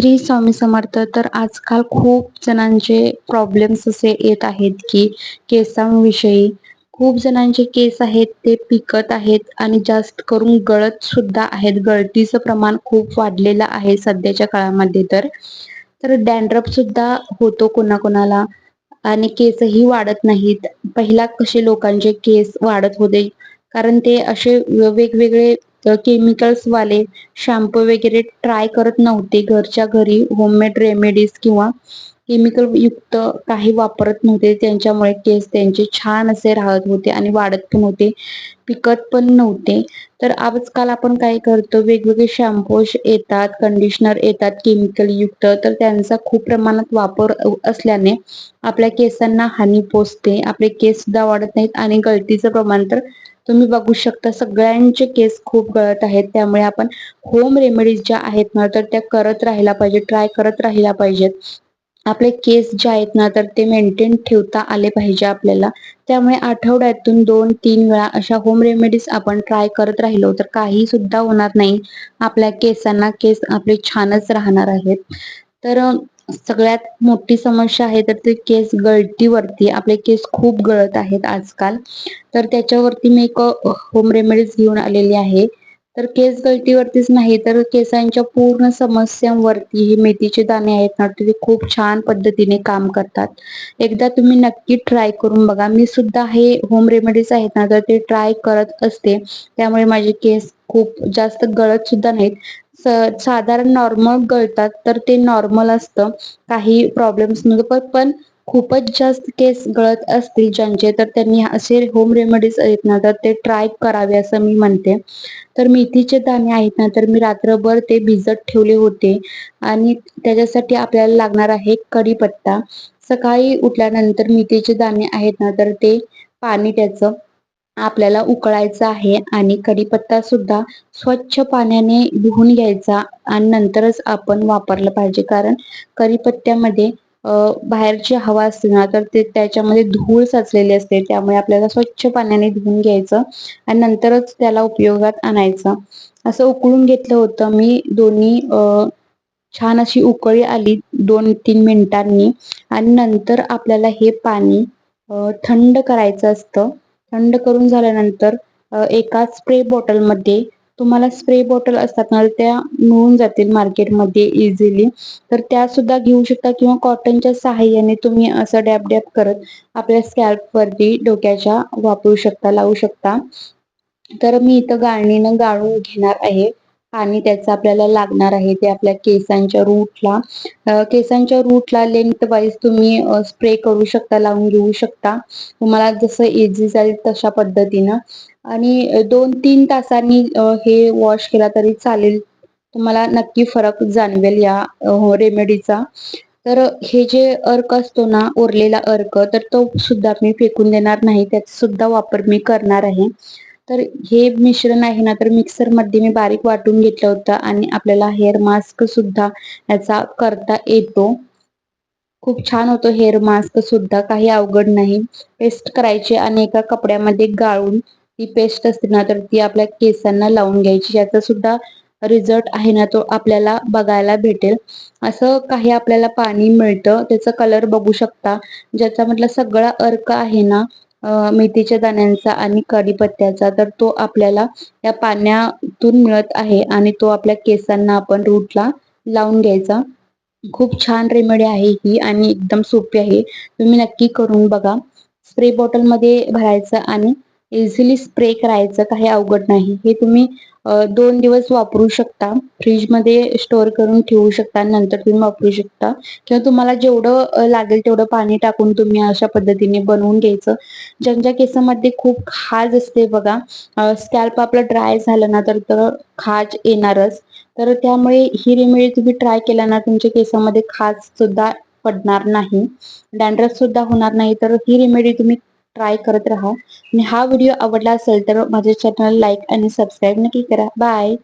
श्री स्वामी समर्थ तर आजकाल खूप जणांचे प्रॉब्लेम्स असे येत आहेत की केसांविषयी. खूप जणांचे केस आहेत ते पिकत आहेत आणि जास्त करून गळत सुद्धा आहेत. गळतीचं प्रमाण खूप वाढलेलं आहे सध्याच्या काळामध्ये तर. तर डॅन्ड्रप सुद्धा होतो कोणाकोणाला आणि केसही वाढत नाहीत. पहिला कसे लोकांचे केस वाढत होते? कारण ते असे वेगवेगळे केमिकल्स वाले शॅम्पू वगैरे ट्राय करत नव्हते. घरच्या घरी होममेड रेमेडीज किंवा केमिकल युक्त काही वापरत नव्हते. त्यांच्यामुळे केस त्यांचे छान असे राहत होते आणि वाढत पण होते. पिकत पण नव्हते. तर आजकाल आपण काय करतो? वेगवेगळे शॅम्पूज येतात कंडिशनर येतात केमिकल युक्त. तर त्यांचा खूप प्रमाणात वापर असल्याने आपल्या केसांना हानी पोचते. आपले केस सुद्धा वाढत नाहीत आणि गळतीचं प्रमाण तर तुम्ही बघू शकता. सगळ्यांचे केस खूप गळत आहेत. त्यामुळे आपण होम रेमेडीज ज्या आहेत ना तर त्या करत राहिला पाहिजे ट्राय करत राहिला पाहिजेत. आपले केस जे आहेत ना तर ते मेंटेन ठेवता आले पाहिजे आपल्याला. त्यामुळे आठवड्यातून दोन तीन वेळा अशा होम रेमेडीज आपण ट्राय करत राहिलो तर काही सुद्धा होणार नाही. आपल्या केसांना केस आपले छानच राहणार आहेत. तर सगळ्यात मोठी समस्या आहे तर ते केस गळतीवरती आपले केस खूप गळत आहेत आजकाल. तर त्याच्यावरती मी एक होम रेमेडीज घेऊन आलेली आहे. तर केस गळतीवरतीच नाही तर केसांच्या पूर्ण समस्यांवरती हे मेथीचे दाणे आहेत ना ते खूप छान पद्धतीने काम करतात. एकदा तुम्ही नक्की ट्राय करून बघा. मी सुद्धा हे होम रेमेडीज आहेत ना तर ते ट्राय करत असते. त्यामुळे माझे केस खूप जास्त गळत सुद्धा नाहीत. साधारण नॉर्मल गळतात तर ते नॉर्मल असतं. काही प्रॉब्लेम्स नव्हतं पण खूपच जास्त केस गळत असतील ज्यांचे तर त्यांनी असे होम रेमेडीज आहेत ना तर ते ट्राय करावे असं मी म्हणते. तर मेथीचे दाणे आहेत ना तर मी रात्रभर ते भिजत ठेवले होते. आणि त्याच्यासाठी आपल्याला लागणार आहे कढीपत्ता सकाळी उठल्यानंतर मेथीचे दाणे आहेत ना तर ते पाणी त्याचं आपल्याला उकळायचं आहे. आणि कढीपत्ता सुद्धा स्वच्छ पाण्याने धुवून घ्यायचा. आणि नंतरच आपण वापरलं पाहिजे. कारण कढीपत्त्यामध्ये बाहेरची हवा असते ना तर ते त्याच्यामध्ये धूळ साचलेली असते. त्यामुळे आपल्याला स्वच्छ पाण्याने धुवून घ्यायचं आणि नंतरच त्याला उपयोगात आणायचं. असं उकळून घेतलं होतं मी दोन्ही छान अशी उकळी आली दोन तीन मिनिटांनी आणि नंतर आपल्याला हे पाणी थंड करायचं असतं. थंड करून झाल्यानंतर एका स्प्रे बॉटलमध्ये तुम्हाला स्प्रे बॉटल असतात ना त्या मिळून जातील मार्केटमध्ये इझिली तर त्या सुद्धा घेऊ शकता किंवा कॉटनच्या सहाय्याने तुम्ही असं डॅप डॅप करत आपल्या स्कॅल्पवरती डोक्याच्या वापरू शकता लावू शकता. तर मी इथं गाळणीनं गाळून घेणार आहे. पाणी त्याचं आपल्याला लागणार आहे ते आपल्या केसांच्या रूटला केसांच्या रूटला लेंथ वाईज तुम्ही स्प्रे करू शकता लावून घेऊ शकता. तुम्हाला जसं इझी जाईल तशा पद्धतीनं. आणि दोन तीन तासांनी हे वॉश केला तरी चालेल. तुम्हाला नक्की फरक जाणवेल या रेमेडीचा तर हे जे अर्क असतो ना उरलेला अर्क तर तो सुद्धा मी फेकून देणार नाही. त्याचा सुद्धा वापर मी करणार आहे. तर हे मिश्रण आहे ना तर मिक्सरमध्ये मी बारीक वाटून घेतलं होतं आणि आपल्याला हेअर मास्क सुद्धा याचा करता येतो. खूप छान होतो हेअर मास्क सुद्धा काही अवघड नाही. पेस्ट करायचे आणि एका कपड्यामध्ये गाळून ती पेस्ट असते ना तर ती आपल्या केसांना लावून घ्यायची. याचा सुद्धा रिझल्ट आहे ना तो आपल्याला बघायला भेटेल. असं काही आपल्याला पाणी मिळतं त्याचा कलर बघू शकता. ज्याचा म्हटलं सगळा अर्क आहे ना मेथीच्या दाण्यांचा आणि कढीपत्त्याचा तर तो आपल्याला या पाण्यातून मिळत आहे आणि तो आपल्या केसांना आपण रूटला लावून घ्यायचा. खूप छान रेमेडी आहे ही आणि एकदम सोपी आहे. तुम्ही नक्की करून बघा. स्प्रे बॉटलमध्ये भरायचं आणि इझिली स्प्रे करायचं काही अवघड नाही. हे तुम्ही दोन दिवस वापरू शकता. फ्रीजमध्ये स्टोअर करून ठेवू शकता. नंतर तुम्ही वापरू शकता. किंवा तुम्हाला जेवढं लागेल तेवढं पाणी टाकून तुम्ही अशा पद्धतीने बनवून घ्यायचं. ज्यांच्या केसामध्ये खूप खाज असते बघा स्कॅल्प आपलं ड्राय झालं ना तर तर खाज येणारच. तर त्यामुळे ही रेमेडी तुम्ही ट्राय केला ना तुमच्या केसामध्ये खाज सुद्धा पडणार नाही. डॅन्ड्रफ सुद्धा होणार नाही. तर ही रेमेडी तुम्ही ट्राय करत राहा. आणि हा व्हिडिओ आवडला असेल तर माझ्या चॅनल लाईक आणि सबस्क्राईब नक्की करा. बाय